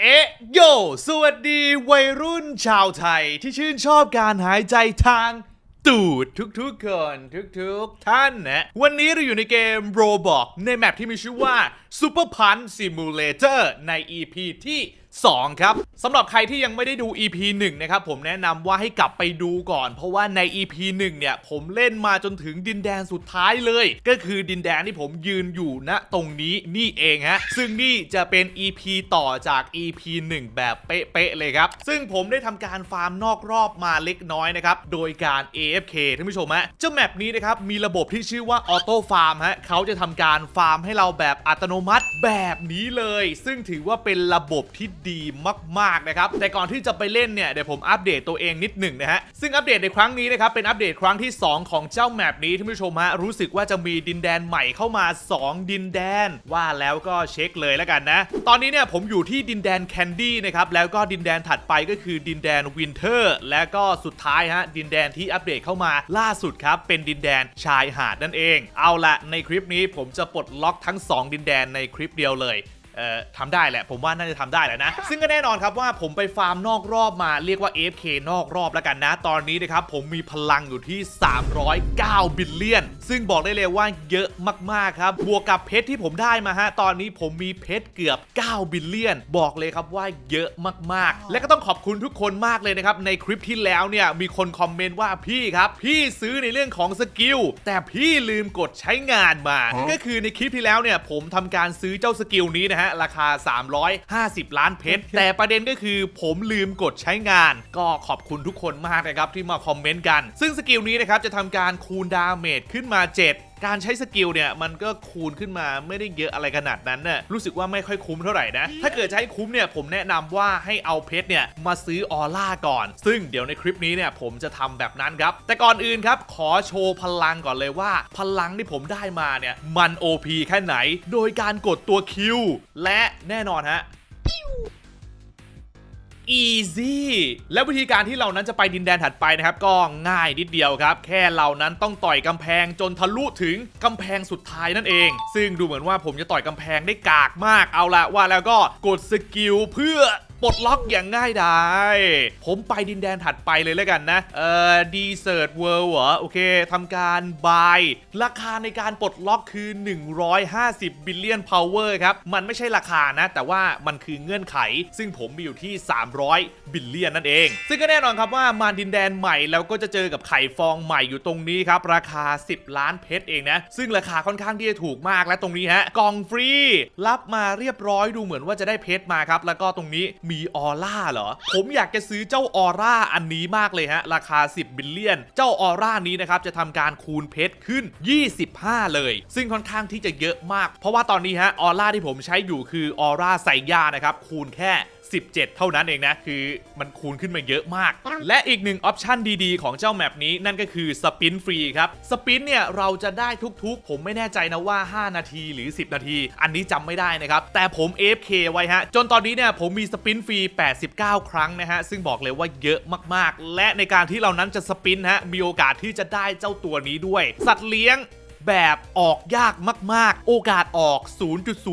เอ๊ะโย สวัสดีวัยรุ่นชาวไทยที่ชื่นชอบการหายใจทางตูดทุกๆคนทุกๆท่านนะ วันนี้เราอยู่ในเกม Roblox ในแมปที่มีชื่อว่า Super Punch Simulator ใน EP ที่ 2 ครับสำหรับใครที่ยังไม่ได้ดู EP 1 นะครับ ผมแนะนำว่าให้กลับไปดูก่อน เพราะว่าใน EP 1 เนี่ย ผมเล่นมาจนถึงดินแดนสุดท้ายเลย ก็คือดินแดนที่ผมยืนอยู่ณตรงนี้นี่เองฮะ ซึ่งนี่จะเป็น EP ต่อจาก EP 1 แบบเป๊ะๆเลยครับ ซึ่งผมได้ทำการฟาร์มนอกรอบมาเล็กน้อยนะครับ โดยการ AFK ท่านผู้ชมฮะเจ้าแมปนี้นะครับมีระบบที่ชื่อว่าออโต้ฟาร์มฮะเขาจะทำการฟาร์มให้เราแบบอัตโนมัติแบบนี้เลย ซึ่งถือว่าเป็นระบบที่ดีมากๆนะครับแต่ก่อนที่จะไปเล่นเนี่ยเดี๋ยวผมอัปเดตตัวเองนิดหนึ่งนะฮะซึ่งอัปเดตในครั้งนี้นะครับเป็นอัปเดตครั้งที่ 2 ของเจ้าแมปนี้ท่านผู้ชมฮะรู้สึกว่าจะมีดินแดนใหม่เข้ามา 2 ดินแดน ว่าแล้วก็เช็คเลยแล้วกันนะ ตอนนี้เนี่ยผมอยู่ที่ดินแดนแคนดี้นะครับแล้วก็ดินแดนถัดไปก็คือดินแดนวินเทอร์และก็สุดท้ายฮะดินแดนที่อัปเดตเข้ามาล่าสุดครับเป็นดินแดนชายหาดนั่นเอง เอาละในคลิปนี้ผมจะปลดล็อกทั้ง 2 ดินแดนในคลิปเดียวเลย ทำได้แหละ ผมว่าน่าจะทำได้แหละนะ ซึ่งก็แน่นอนครับว่าผมไปฟาร์มนอกรอบมาเรียกว่า AFK นอกรอบแล้วกันนะ ตอนนี้นะครับผมมีพลังอยู่ที่ 309 บิลเลียน ซึ่งบอกได้เลยว่าเยอะมากๆครับ บวกกับเพชรที่ผมได้มาฮะ ตอนนี้ผมมีเพชรเกือบ 9 บิลเลียน บอกเลยครับว่าเยอะมากๆ และก็ต้องขอบคุณทุกคนมากเลยนะครับ ในคลิปที่แล้วเนี่ย มีคนคอมเมนต์ว่าพี่ครับ พี่ซื้อในเรื่องของสกิล แต่พี่ลืมกดใช้งานมา ก็คือในคลิปที่แล้วเนี่ย ผมทำการซื้อเจ้าสกิลนี้นะฮะ ราคา 350 ล้านเพชร แต่ประเด็นก็คือผมลืมกดใช้งาน ก็ขอบคุณทุกคนมากนะครับที่มาคอมเมนต์กัน ซึ่งสกิลนี้นะครับจะทำการคูณดาเมจขึ้นมา7 การใช้สกิลเนี่ยมันก็คูณขึ้นมาไม่ได้เยอะอะไรขนาดนั้นน่ะรู้สึกว่าไม่ค่อยคุ้มเท่าไหร่นะ ถ้าเกิดจะให้คุ้มเนี่ยผมแนะนำว่าให้เอาเพชรเนี่ยมาซื้อออร่าก่อน ซึ่งเดี๋ยวในคลิปนี้เนี่ยผมจะทำแบบนั้นครับ แต่ก่อนอื่นครับ ขอโชว์พลังก่อนเลยว่า พลังที่ผมได้มาเนี่ยมัน OP แค่ไหน โดยการกดตัว Q และแน่นอนฮะ easy และวิธีการที่เรานั้นจะไปดินแดนถัดไปนะครับ ก็ง่ายนิดเดียวครับ แค่เรานั้นต้องต่อยกำแพงจนทะลุถึงกำแพงสุดท้ายนั่นเอง ซึ่งดูเหมือนว่าผมจะต่อยกำแพงได้กากมากเอาละว่าแล้วก็กดสกิลเพื่อ ปลดล็อกอย่างง่ายดายผมไปดินแดนถัดไปเลยแล้วกันนะ เอ่อดีเซิร์ตเวิลด์เหรอโอเคทำการบาย ราคาในการปลดล็อกคือ 150 บิลเลียนพาวเวอร์ครับ มันไม่ใช่ราคานะ แต่ว่ามันคือเงื่อนไข ซึ่งผมมีอยู่ที่ 300 บิลเลียนนั่นเอง ซึ่งก็แน่นอนครับว่ามาดินแดนใหม่แล้วก็จะเจอกับไข่ฟองใหม่อยู่ตรงนี้ครับ ราคา 10 ล้านเพชรเองนะ ซึ่งราคาค่อนข้างที่จะถูกมากและตรงนี้ฮะกล่องฟรี รับมาเรียบร้อยดูเหมือนว่าจะได้เพชรมาครับแล้วก็ตรงนี้มีออร่าเหรอ ผมอยากจะซื้อเจ้าออร่าอันนี้มากเลยฮะ ราคา 10 บิลเลียน เจ้าออร่านี้นะครับ จะทำการคูณเพชรขึ้น 25 เลย ซึ่งค่อนข้างที่จะเยอะมาก เพราะว่าตอนนี้ฮะออร่าที่ผมใช้อยู่คือออร่าไซย่านะครับคูณแค่ 17 เท่านั้นเองนะ คือมันคูณขึ้นมาเยอะมาก และอีกหนึ่งออปชันดีๆ ของเจ้าแมปนี้นั่นก็คือสปินฟรีครับ สปินเนี่ย เราจะได้ทุกๆ ผมไม่แน่ใจนะว่า 5 นาทีหรือ 10 นาที อันนี้จำไม่ได้นะครับ แต่ผม AFK ไว้ฮะ จนตอนนี้เนี่ย ผมมีสปินฟรี 89 ครั้งนะฮะ ซึ่งบอกเลยว่าเยอะมากๆ และในการที่เรานั้นจะสปินฮะมีโอกาสที่จะได้เจ้าตัวนี้ด้วย สัตว์เลี้ยง แบบออกยากมากๆ โอกาสออก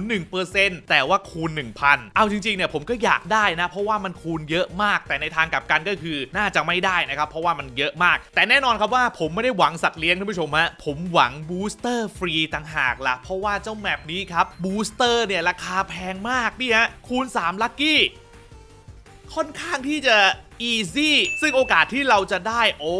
0.01%แต่ว่าคูณ 1,000 เอาจริงๆ เนี่ยผมก็อยากได้นะ เพราะว่ามันคูณเยอะมาก แต่ในทางกลับกันก็คือน่าจะไม่ได้นะครับ เพราะว่ามันเยอะมาก แต่แน่นอนครับว่าผมไม่ได้หวังสัตว์เลี้ยงท่านผู้ชมฮะ ผมหวังบูสเตอร์ฟรีต่างหากล่ะ เพราะว่าเจ้าแมปนี้ครับบูสเตอร์เนี่ยราคาแพงมากนี่ฮะคูณ3ลัคกี้ค่อนข้างที่จะ easy ซึ่งโอกาสที่เราจะได้โอ้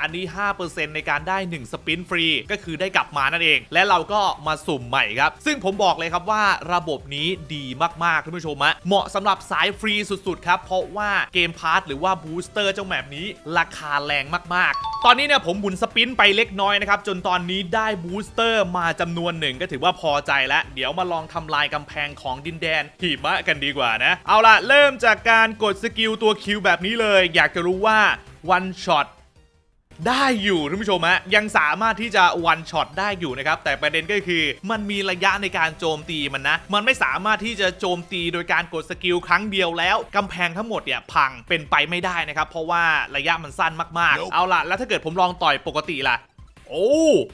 อันนี้ 5%ในการได้ 1 สปินฟรี ก็คือได้กลับมานั่นเอง และเราก็มาสุ่มใหม่ครับ ซึ่งผมบอกเลยครับว่าระบบนี้ดีมากๆท่านผู้ชมฮะเหมาะสำหรับสายฟรีสุดๆครับ เพราะว่าเกมพาร์ทหรือว่าบูสเตอร์เจ้าแมปนี้ราคาแรงมากๆ ตอนนี้เนี่ยผมหมุนสปินไปเล็กน้อยนะครับ จนตอนนี้ได้บูสเตอร์มาจำนวนหนึ่งก็ถือว่าพอใจแล้ว เดี๋ยวมาลองทำลายกำแพงของดินแดนหิมะกันดีกว่านะ เอาล่ะเริ่มจากการกดสกิลตัวคิวแบบนี้เลย อยากจะรู้ว่าวันช็อตได้อยู่ท่านผู้ชมฮะยังสามารถที่จะวันช็อตได้อยู่นะครับ แต่ประเด็นก็คือ มันมีระยะในการโจมตีมันนะ มันไม่สามารถที่จะโจมตีโดยการกดสกิลครั้งเดียวแล้วกำแพงทั้งหมดเนี่ยพังเป็นไปไม่ได้นะครับ เพราะว่าระยะมันสั้นมากๆ เอาล่ะแล้วถ้าเกิดผมลองต่อยปกติล่ะ โอ้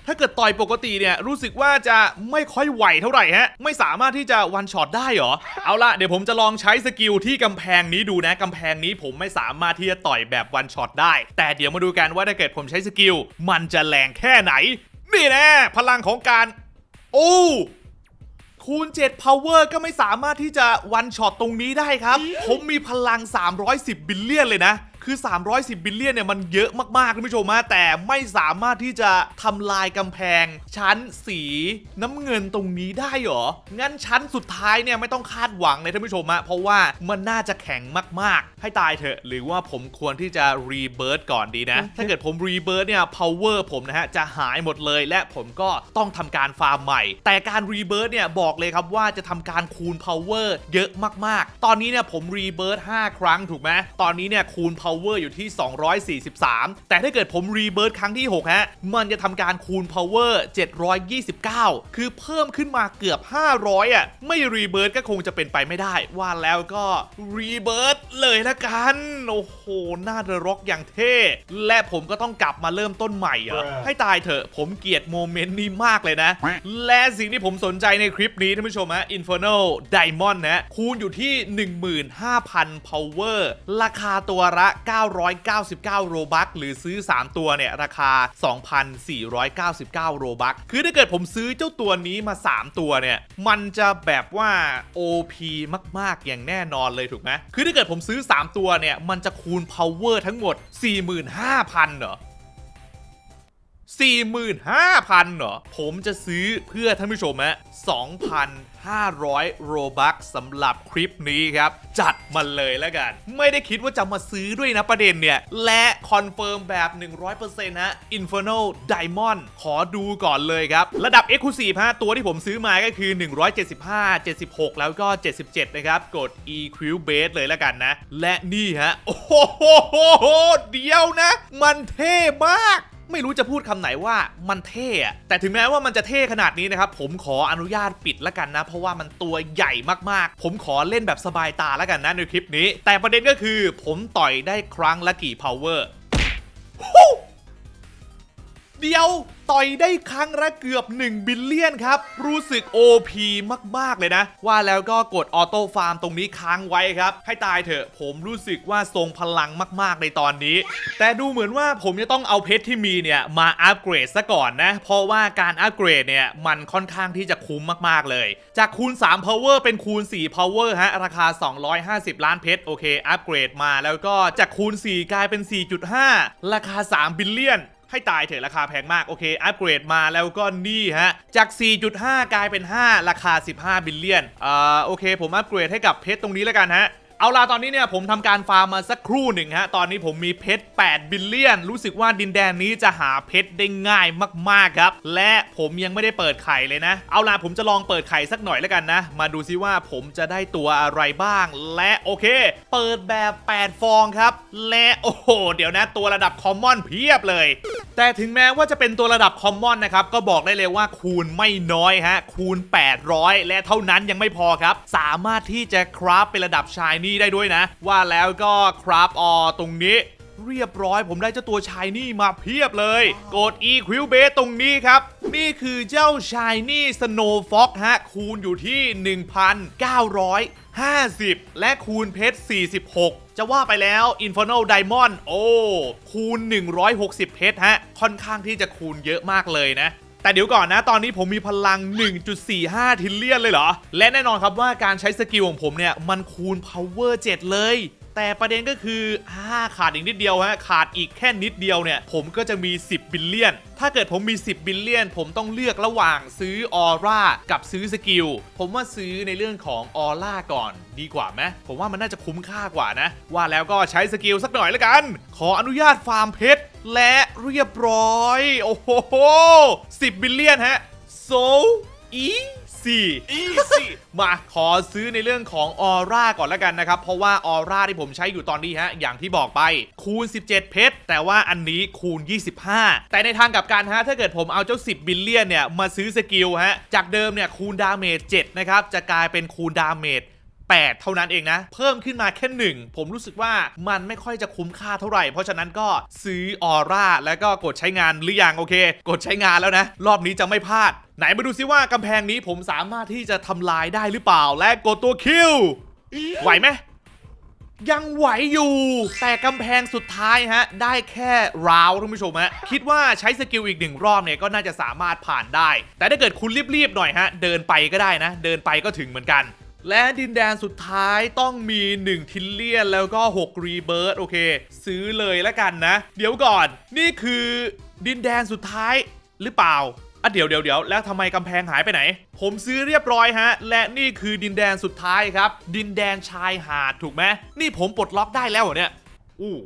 ถ้าเกิดต่อยปกติเนี่ยรู้สึกว่าจะไม่ค่อยไหวเท่าไหร่ฮะ ไม่สามารถที่จะวันช็อตได้หรอ เอาล่ะเดี๋ยวผมจะลองใช้สกิลที่กำแพงนี้ดูนะกำแพงนี้ผมไม่สามารถที่จะต่อยแบบวันช็อตได้ แต่เดี๋ยวมาดูกันว่าถ้าเกิดผมใช้สกิลมันจะแรงแค่ไหน นี่แน่พลังของการ โอ้คูณ7 power ก็ไม่สามารถที่จะวันช็อตตรงนี้ได้ครับ ผมมีพลัง 310 บิลเลียนเลยนะ คือ 310 บิลเลียนเนี่ยมันเยอะมากๆคุณผู้ชมฮะแต่ไม่สามารถที่จะทำลายกำแพง ชั้นสีน้ำเงินตรงนี้ได้เหรอ งั้นชั้นสุดท้ายเนี่ยไม่ต้องคาดหวังเลยท่านผู้ชมฮะเพราะว่ามันน่าจะแข็งมากๆ ให้ตายเถอะ หรือว่าผมควรที่จะรีเบิร์ตก่อนดีนะ ถ้าเกิดผมรีเบิร์ตเนี่ย power ผมนะฮะจะหายหมดเลย และผมก็ต้องทำการฟาร์มใหม่ แต่การรีเบิร์ตเนี่ยบอกเลยครับว่าจะทำการคูณ power เยอะมากๆ ตอนนี้เนี่ยผมรีเบิร์ต5ครั้งถูกไหมตอนนี้เนี่ยคูณ power อยู่ที่ 243 แต่ถ้าเกิดผมรีเบิร์ตครั้งที่ 6 ฮะ มันจะทำการคูณ power 729 คือเพิ่มขึ้นมาเกือบ 500 อะ ไม่รีเบิร์ตก็คงจะเป็นไปไม่ได้ ว่าแล้วก็รีเบิร์ตเลยละกัน โอ้โหน่าจะร็อกอย่างเท่ และผมก็ต้องกลับมาเริ่มต้นใหม่เหรอ Bruh ให้ตายเถอะ ผมเกลียดโมเมนต์นี้มากเลยนะ และสิ่งที่ผมสนใจในคลิปนี้ท่านผู้ชมฮะ Inferno Diamond นะ คูณอยู่ที่ 15,000 power ราคาตัวละ999 โรบัคหรือซื้อ 3 ตัวเนี่ย ราคา 2,499 โรบัคคือถ้าเกิดผมซื้อเจ้าตัวนี้มา 3 ตัวเนี่ย มันจะแบบว่า OP มาก ๆ อย่างแน่นอนเลยถูกไหมคือถ้าเกิดผมซื้อ 3 ตัวเนี่ย มันจะคูณ power ทั้งหมด 45,000 เหรอ45,000 เหรอ ผมจะซื้อเพื่อท่านผู้ชมฮะ 500 โรบัคสำหรับคลิปนี้ครับ จัดมันเลยแล้วกัน ไม่ได้คิดว่าจะมาซื้อด้วยนะประเด็นเนี่ย และคอนเฟิร์มแบบ 100%ฮะ Inferno Diamond ขอดูก่อนเลยครับ ระดับ Exclusive ฮะตัวที่ผมซื้อมาก็คือ 175 76 แล้วก็ 77 นะครับ กด EQ Base เลยแล้วกันนะ และนี่ฮะ โอ้โหเดียวนะ มันเท่มาก ไม่รู้จะพูดคำไหนว่ามันเท่แต่ถึงแม้ว่ามันจะเท่ขนาดนี้นะครับ ผมขออนุญาตปิดละกันนะ เพราะว่ามันตัวใหญ่มากๆ ผมขอเล่นแบบสบายตาละกันนะในคลิปนี้ แต่ประเด็นก็คือ ผมต่อยได้ครั้งละกี่ power ฮู้ เดียว ต่อยได้ครั้งละเกือบ 1 บิลเลียนครับ รู้สึก OP มาก ๆ เลยนะ ว่าแล้วก็กดออโต้ฟาร์มตรงนี้ค้างไว้ครับ ให้ตายเถอะผมรู้สึกว่าทรงพลังมาก ๆ ในตอนนี้ แต่ดูเหมือนว่าผมจะต้องเอาเพชรที่มีเนี่ย มาอัปเกรดซะก่อนนะ เพราะว่าการอัปเกรดเนี่ย มันค่อนข้างที่จะคุ้มมาก ๆ เลย จากคูณ 3 power เป็นคูณ 4 power ฮะราคา 250 ล้านเพชรโอเคอัปเกรดมาแล้วก็จากคูณ 4 กลายเป็น 4.5 ราคา 3 บิลเลียน ให้ตายเถอะราคาแพงมากโอเคอัปเกรดมาแล้วก็นี่ฮะจาก 4.5 กลายเป็น 5 ราคา 15 บิลเลียนอ่าโอเค ผมอัปเกรดให้กับเพชรตรงนี้แล้วกันฮะเอาล่ะตอนนี้เนี่ยผมทำการฟาร์มมาสักครู่หนึ่งฮะ ตอนนี้ผมมีเพชร 8 บิลเลียน รู้สึกว่าดินแดนนี้จะหาเพชรได้ง่ายมากๆครับ และผมยังไม่ได้เปิดไข่เลยนะ เอาล่ะผมจะลองเปิดไข่สักหน่อยแล้วกันนะ มาดูซิว่าผมจะได้ตัวอะไรบ้าง และโอเค เปิดแบบ 8 ฟองครับ และโอ้โห เดี๋ยวนะตัวระดับคอมมอนเพียบเลย แต่ถึงแม้ว่าจะเป็นตัวระดับคอมมอนนะครับ ก็บอกได้เลยว่าคูณไม่น้อยฮะ คูณ 800 และเท่านั้นยังไม่พอครับ สามารถที่จะคราฟเป็นระดับชายนี่ได้ด้วยนะ ว่าแล้วก็คราฟออตรงนี้เรียบร้อยผมได้เจ้าตัวชายนี่มาเพียบเลย กด e q u i l b a s ตรงนี้ครับ นี่คือเจ้าชายนี่สโนว์ฟ็อกฮะ คูณอยู่ที่ 1,900 50 และคูณเพชร 46 จะว่าไปแล้ว Inferno Diamond โอ้ คูณ 160 เพชรฮะ ค่อนข้างที่จะคูณเยอะมากเลยนะ แต่เดี๋ยวก่อนนะ ตอนนี้ผมมีพลัง 1.45 ทิลเลียนเลยเหรอ และแน่นอนครับว่าการใช้สกิลของผมเนี่ย มันคูณ power 7 เลย แต่ประเด็นก็คืออ่าขาดอีกนิดเดียวฮะขาดอีกแค่นิดเดียวเนี่ย ผมก็จะมี 10 บิลเลียน ถ้าเกิดผมมี 10 บิลเลียน ผมต้องเลือกระหว่างซื้อออร่ากับซื้อสกิล ผมว่าซื้อในเรื่องของออร่าก่อนดีกว่าไหมผมว่ามันน่าจะคุ้มค่ากว่านะ ว่าแล้วก็ใช้สกิลสักหน่อยละกัน ขออนุญาตฟาร์มเพชรและเรียบร้อย โอ้โห10บิลเลียนฮะ so easy easy มาขอซื้อในเรื่องของออร่าก่อนแล้วกันนะครับ เพราะว่าออร่าที่ผมใช้อยู่ตอนนี้ฮะ อย่างที่บอกไปคูณ 17 เพชร แต่ว่าอันนี้คูณ 25 แต่ในทางกับการฮะ ถ้าเกิดผมเอาเจ้า 10 บิลเลียนเนี่ย มาซื้อสกิลฮะ จากเดิมเนี่ยคูณดาเมจ7นะครับ จะกลายเป็นคูณดาเมจ 8 เท่านั้นเองนะ เพิ่มขึ้นมาแค่หนึ่งผมรู้สึกว่ามันไม่ค่อยจะคุ้มค่าเท่าไหร่ เพราะฉะนั้นก็ซื้อออร่าแล้วก็กดใช้งานหรือยังโอเค กดใช้งานแล้วนะ รอบนี้จะไม่พลาด ไหนมาดูซิว่ากำแพงนี้ผมสามารถที่จะทำลายได้หรือเปล่า และกดตัวคิวไหวไหมยังไหวอยู่ แต่กำแพงสุดท้ายฮะ ได้แค่ราวท่านผู้ชมฮะ คิดว่าใช้สกิลอีกหนึ่งรอบเนี่ย ก็น่าจะสามารถผ่านได้ แต่ถ้าเกิดคุณรีบๆหน่อยฮะ เดินไปก็ได้นะ เดินไปก็ถึงเหมือนกัน และดินแดนสุดท้ายต้องมี 1 ทิลเลียน แล้วก็ 6 รีเบิร์ตโอเค ซื้อเลยแล้วกันนะ เดี๋ยวก่อนนี่คือดินแดนสุดท้ายหรือเปล่าอะเดี๋ยวเดี๋ยวเดี๋ยวแล้วทำไมกำแพงหายไปไหน ผมซื้อเรียบร้อยฮะ และนี่คือดินแดนสุดท้ายครับ ดินแดนชายหาดถูกไหมนี่ผมปลดล็อกได้แล้วเหรอเนี่ย อู้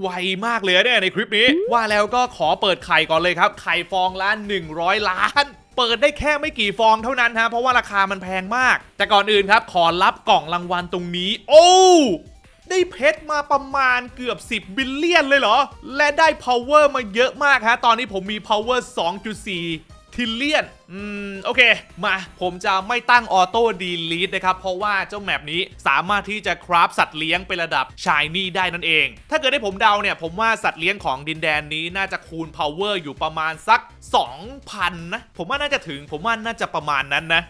ไวมากเลยเนี่ยในคลิปนี้ ว่าแล้วก็ขอเปิดไข่ก่อนเลยครับ ไข่ฟองละ100 ล้าน เปิดได้แค่ไม่กี่ฟองเท่านั้นฮะเพราะว่าราคามันแพงมาก แต่ก่อนอื่นครับขอรับกล่องรางวัลตรงนี้ โอ้ได้เพชรมาประมาณเกือบ 10 บิลเลียนเลยเหรอ และได้ power มาเยอะมากฮะ ตอนนี้ผมมี power 2.4 ทิลเลียน อืม โอเค มา ผมจะไม่ตั้งออโต้ดีลีทนะครับ เพราะว่าเจ้าแมปนี้สามารถที่จะคราฟสัตว์เลี้ยงเป็นระดับชายนี่ได้นั่นเอง ถ้าเกิดให้ผมเดาเนี่ย ผมว่าสัตว์เลี้ยงของดินแดนนี้น่าจะคูณพาวเวอร์อยู่ประมาณสัก 2,000นะ ผมว่าน่าจะถึง ผมว่าน่าจะประมาณนั้นนะ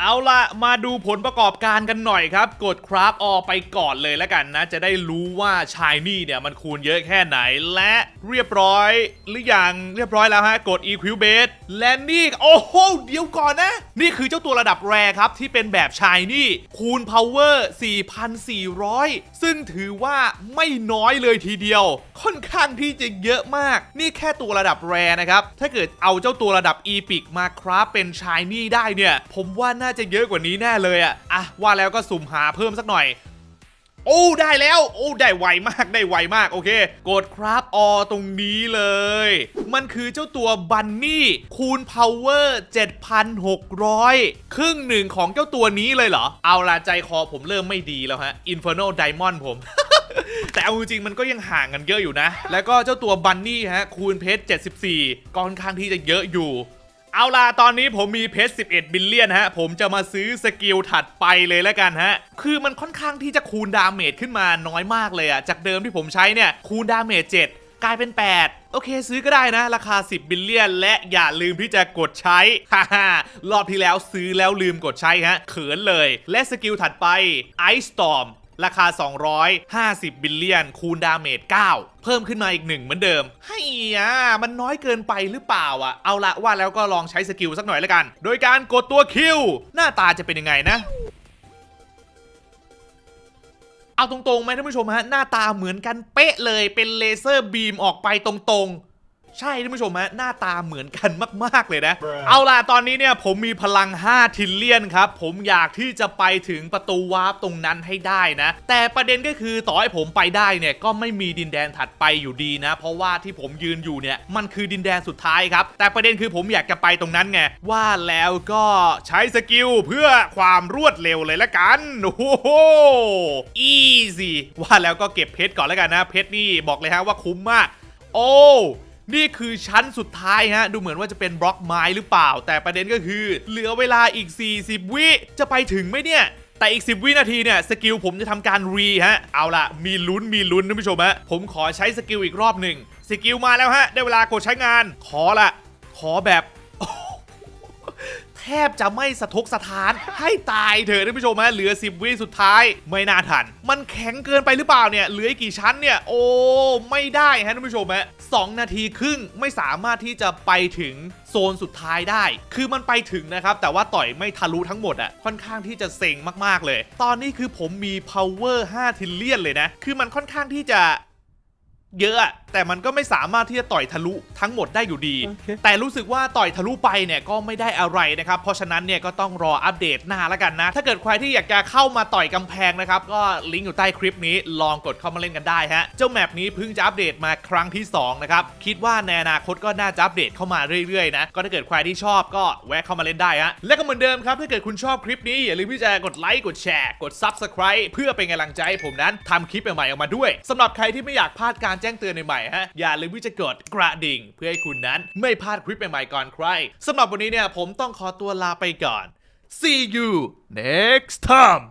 เอาละมาดูผลประกอบการกันหน่อยครับ กดคราฟออไปก่อนเลยแล้วกันนะ จะได้รู้ว่าชายนี่เนี่ยมันคูณเยอะแค่ไหนและเรียบร้อย หรือยังเรียบร้อยแล้วฮะ กด EQ Base และนี่โอ้โหเดี๋ยวก่อนนะ นี่คือเจ้าตัวระดับแรครับ ที่เป็นแบบชายนี่ คูณ power 4,400 ซึ่งถือว่าไม่น้อยเลยทีเดียว ค่อนข้างที่จะเยอะมาก นี่แค่ตัวระดับแรนะครับ ถ้าเกิดเอาเจ้าตัวระดับ Epic มาคราฟเป็นชายนี่ได้เนี่ย ผมว่าน่าจะเยอะกว่านี้แน่เลยอะอะว่าแล้วก็สุ่มหาเพิ่มสักหน่อย โอ้ได้แล้ว โอ้ได้ไวมากได้ไวมากโอเค กดครับออตรงนี้เลย มันคือเจ้าตัวบันนี่คูณ power 7,600 ครึ่งหนึ่งของเจ้าตัวนี้เลยเหรอ เอาละใจคอผมเริ่มไม่ดีแล้วฮะ Inferno Diamond ผมแต่เอาจริงมันก็ยังห่างกันเยอะอยู่นะ แล้วก็เจ้าตัวบันนี่ฮะคูณเพชร 74ก็ค่อนข้างที่จะเยอะอยู่ เอาล่ะตอนนี้ผมมีเพชร 11 บิลเลียนฮะ ผมจะมาซื้อสกิลถัดไปเลยแล้วกันฮะ คือมันค่อนข้างที่จะคูณดาเมจขึ้นมาน้อยมากเลยอะจากเดิมที่ผมใช้เนี่ย คูณดาเมจ7 กลายเป็น 8โอเคซื้อก็ได้นะ ราคา 10 บิลเลียน และอย่าลืมที่จะกดใช้ ฮ่าฮ่ารอบที่แล้วซื้อแล้วลืมกดใช้ฮะ เขินเลย และสกิลถัดไป Ice Storm ราคา 250 บิลเลียน คูณดาเมจ 9 เพิ่มขึ้นมาอีกหนึ่งเหมือนเดิมให้อะมันน้อยเกินไปหรือเปล่าอะ เอาละว่าแล้วก็ลองใช้สกิลสักหน่อยละกัน โดยการกดตัวคิว หน้าตาจะเป็นยังไงนะเอาตรงๆไหมท่านผู้ชมฮะหน้าตาเหมือนกันเป๊ะเลยเป็นเลเซอร์บีมออกไปตรงๆ ใช่ท่านผู้ชมฮะหน้าตาเหมือนกันมาก ๆ เลยนะ เอาล่ะ ตอนนี้เนี่ยผมมีพลัง 5 ทิลเลียนครับ ผมอยากที่จะไปถึงประตูวาร์ปตรงนั้นให้ได้นะ แต่ประเด็นก็คือต่อให้ผมไปได้เนี่ยก็ไม่มีดินแดนถัดไปอยู่ดีนะ เพราะว่าที่ผมยืนอยู่เนี่ยมันคือดินแดนสุดท้ายครับ แต่ประเด็นคือผมอยากจะไปตรงนั้นไงว่าแล้วก็ใช้สกิลเพื่อความรวดเร็วเลยละกันโอ้โหอีซี่ว่าแล้วก็เก็บเพชรก่อนแล้วกันนะ เพชรนี่บอกเลยฮะว่าคุ้มมาก โอ้ นี่คือชั้นสุดท้ายฮะ ดูเหมือนว่าจะเป็นบล็อกไม้หรือเปล่า แต่ประเด็นก็คือ เหลือเวลาอีก 40 วิจะไปถึงไหมเนี่ยแต่อีก 10 วินาทีเนี่ย สกิลผมจะทำการรีฮะ เอาล่ะมีลุ้นมีลุ้นท่านผู้ชมฮะ ผมขอใช้สกิลอีกรอบหนึ่ง สกิลมาแล้วฮะ ได้เวลากดใช้งาน ขอละ ขอแบบ แทบจะไม่สะทกสะท้านให้ตายเถอะท่านผู้ชมฮะเหลือ 10 วิสุดท้ายไม่น่าทัน มันแข็งเกินไปหรือเปล่าเนี่ยเหลืออีกกี่ชั้นเนี่ยโอ้ไม่ได้ฮะท่านผู้ชมฮะสองนาทีครึ่งไม่สามารถที่จะไปถึงโซนสุดท้ายได้ คือมันไปถึงนะครับ แต่ว่าต่อยไม่ทะลุทั้งหมดอะค่อนข้างที่จะเซ็งมากๆเลย ตอนนี้คือผมมี power 5ทิลเลียนเลยนะ คือมันค่อนข้างที่จะเยอะ แต่มันก็ไม่สามารถที่จะต่อยทะลุทั้งหมดได้อยู่ดีโอเคแต่รู้สึกว่าต่อยทะลุไปเนี่ยก็ไม่ได้อะไรนะครับ เพราะฉะนั้นเนี่ยก็ต้องรออัปเดตหน้าแล้วกันนะ ถ้าเกิดใครที่อยากจะเข้ามาต่อยกำแพงนะครับ ก็ลิงก์อยู่ใต้คลิปนี้ลองกดเข้ามาเล่นกันได้ฮะ เจ้าแมปนี้เพิ่งจะอัปเดตมาครั้งที่2นะครับ คิดว่าในอนาคตก็น่าจะอัปเดตเข้ามาเรื่อยๆนะ ก็ถ้าเกิดใครที่ชอบก็แวะเข้ามาเล่นได้ฮะ และก็เหมือนเดิมครับ ถ้าเกิดคุณชอบคลิปนี้อย่าลืมที่จะกดไลค์กดแชร์กด Subscribe เพื่อเป็นกำลังใจให้ผมนั้นทำคลิปใหม่ๆออกมาด้วยสำหรับใครที่ไม่อยากพลาดการแจ้งเตือนใหม่ๆฮะ อย่าลืมที่จะกดกระดิ่ง เพื่อให้คุณนั้นไม่พลาดคลิปใหม่ๆก่อนใครสำหรับวันนี้เนี่ยผมต้องขอตัวลาไปก่อน see you next time